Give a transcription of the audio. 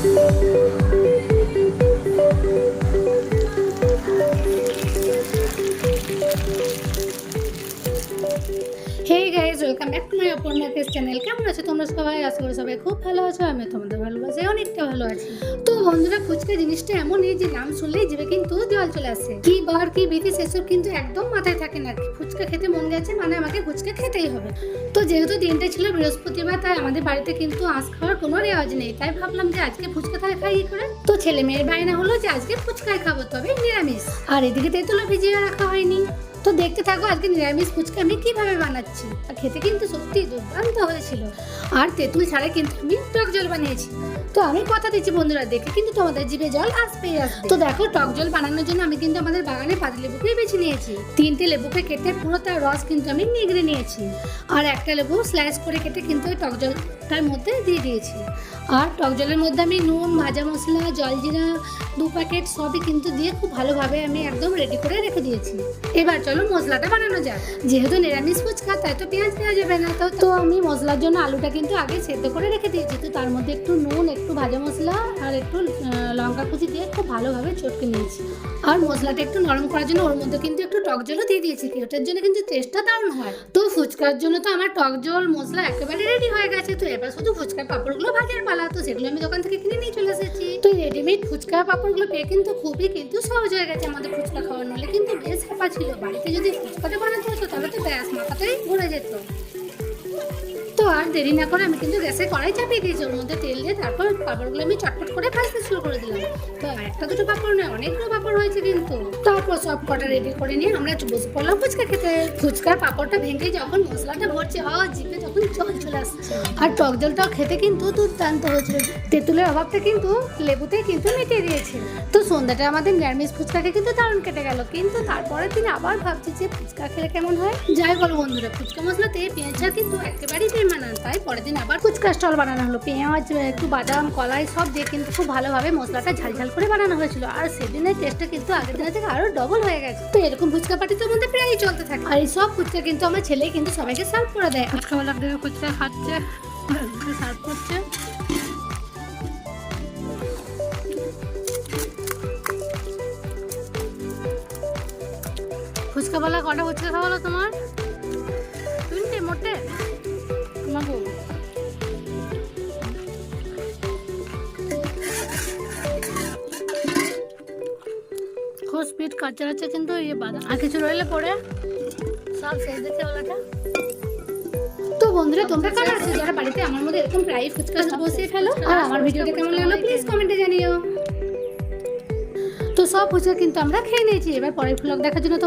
Thank you. Welcome back to my Aparna case channel কেমন আছো? তোমরা সবাই? আশা করি সবাই খুব ভালো আছো আমি তোমাদের ভালোবাসি, অনেকটা ভালো আছি। তো বন্ধুরা ফুচকা জিনিসটা এমনই যে নাম শুনলেই যাবে কিন্তু জল চলে আসে। কি বার, কি বিধি, সেসব কিন্তু একদম মাথায় থাকে না। ফুচকা খেতে মন গেছে মানে আমাকে ফুচকা খেতেই হবে। তো যেহেতু দিনটা ছিল বৃহস্পতিবার, তাই আমাদের বাড়িতে কিন্তু আঁশ খাওয়ার কোনো রেওয়াজ নেই। তাই ভাবলাম যে আজকে ফুচকা খাই কি করে? তো ছেলে মেয়ের বায়না হলো যে আজকে ফুচকাই খাব, তবে নিরামিষ। আর এদিকে তেঁতুলো ভিজিয়ে রাখা হয়নি। তো দেখতে থাকো, আজকে নিরামিষ ফুচকা আমি কীভাবে বানাচ্ছি। আর খেতে কিন্তু সত্যি দুর্দান্ত হয়েছিল। আর তেঁতুল ছাড়া কিন্তু আমি টক জল বানিয়েছি। তো আমি কথা দিচ্ছি বন্ধুরা, দেখে কিন্তু তোমাদের জিভে জল আসবেই আসবে। তো দেখো, টক জল বানানোর জন্য আমি কিন্তু আমাদের বাগানে পাতি লেবুকেই বেছে নিয়েছি। তিনটে লেবুকে কেটে পুরো তার রস কিন্তু আমি নিগড়ে নিয়েছি। আর একটা লেবু স্ল্যাশ করে কেটে কিন্তু ওই টক জলটার মধ্যে দিয়ে দিয়েছি। আর টক জলের মধ্যে আমি নুন, ভাজা মশলা জলজিরা দু প্যাকেট সবই কিন্তু দিয়ে খুব ভালোভাবে আমি একদম রেডি করে রেখে দিয়েছি। এবার চলো মশলাটা বানানো যাক। যেহেতু নিরামিষ ফুচকা, তাই তো পেঁয়াজ দেওয়া যাবে না। তো তো আমি মশলার জন্য আলুটা কিন্তু আগে সেদ্ধ করে রেখে দিয়েছি। তো তার মধ্যে একটু নুন, একটু ভাজা মশলা আর একটু লঙ্কা কুচি দিয়ে খুব ভালোভাবে চটকে নিয়েছি। আর মশলাটা একটু নরম করার জন্য ওর মধ্যে কিন্তু একটু টক জলও দিয়ে দিয়েছি। ওটার জন্য কিন্তু টেস্টটা দারুণ হয়। তো ফুচকার জন্য তো আমার টক জল, মশলা একেবারে রেডি হয়ে গেছে। তো এবার শুধু ফুচকার পাপড়গুলো ভাজার পালা। তো সেগুলো আমি দোকান থেকে কিনে নিয়ে চলে এসেছি। তো রেডিমেড ফুচকা পাপড়গুলো পেয়ে কিন্তু খুবই কিন্তু সহজ হয়ে গেছে আমাদের ফুচকা খাওয়ার। নলে কিন্তু বেশ চাপা ছিল। বাড়িতে যদি ফুচকাটা বানাতে হতো, তাহলে তো ব্যাস মাথাতেই ঘুরে যেত। দেরি না করে আমি কিন্তু গ্যাসে কড়াই চাপিয়ে দিয়েছি। ওর মধ্যে তেল দিয়ে তারপর পাঁপড়গুলো আমি চটপট করে ভাজতে শুরু করে দিলাম। তো একটা দুটো পাঁপড় নয়, অনেকগুলো পাঁপড় হয়েছে কিন্তু। তারপর সব কটা রেডি করে নিয়ে আমরা বসে পড়লাম ফুচকা খেতে। ফুচকার পাঁপড়টা ভেঙে যখন মশলাটা ভরছে, হওয়া জিভে তখন জল চলে আসছে। আর টক জলটাও খেতে কিন্তু দুর্দান্ত হয়েছিল। তেঁতুলের অভাবটা কিন্তু লেবুতে কিন্তু মিটিয়ে দিয়েছে। তো সন্ধ্যাটা আমাদের নিরামিষ ফুচকাকে কিন্তু দারুণ কেটে গেল। কিন্তু তারপরের দিন আবার ভাবছি যে ফুচকা খেলে কেমন হয়? যাই বলো বন্ধুরা, ফুচকা মশলাতে পেঁয়াজ ঝাল কিন্তু একেবারেই বেমানান তাই পরের দিন আবার ফুচকা স্টল বানানো হলো। পেঁয়াজ, একটু বাদাম, কলাই সব দিয়ে কিন্তু খুব ভালোভাবে মশলাটা ঝাল ঝাল করে বানানো হয়েছিল। আর সেদিনের টেস্টটা কিন্তু আগের দিনের থেকে আরও ডবল হয়ে গেছে। তো এরকম ফুচকা পার্টি তো আমাদের প্রায়ই চলতে থাকে। আর এই সব ফুচকা কিন্তু আমার ছেলে কিন্তু সবাইকে সার্ভ করে দেয়। ফুচকা ফুচকা খাচ্ছে সার্ভ করছে। ফুচকা বলা কটা ফুচকা খাওয়ালো তোমার? তিনটে মোটে? খুব স্পিড কাটতে হচ্ছে কিন্তু ইয়ে বাদাম। আর কিছু রইলে পরে? সব শেষ দিচ্ছে ওলাটা। তো বন্ধুরা তোমরা কারা আছো যারা বাড়িতে আমার মধ্যে এরকম প্রায় ফুচকা বসিয়ে ফেলো আর আমার ভিডিওটা কেমন লাগল প্লিজ কমেন্টে জানিও। তো সব ফুচকা কিন্তু আমরা খেয়ে নিয়েছি এবার পরের ব্লগ দেখার জন্য তোমরা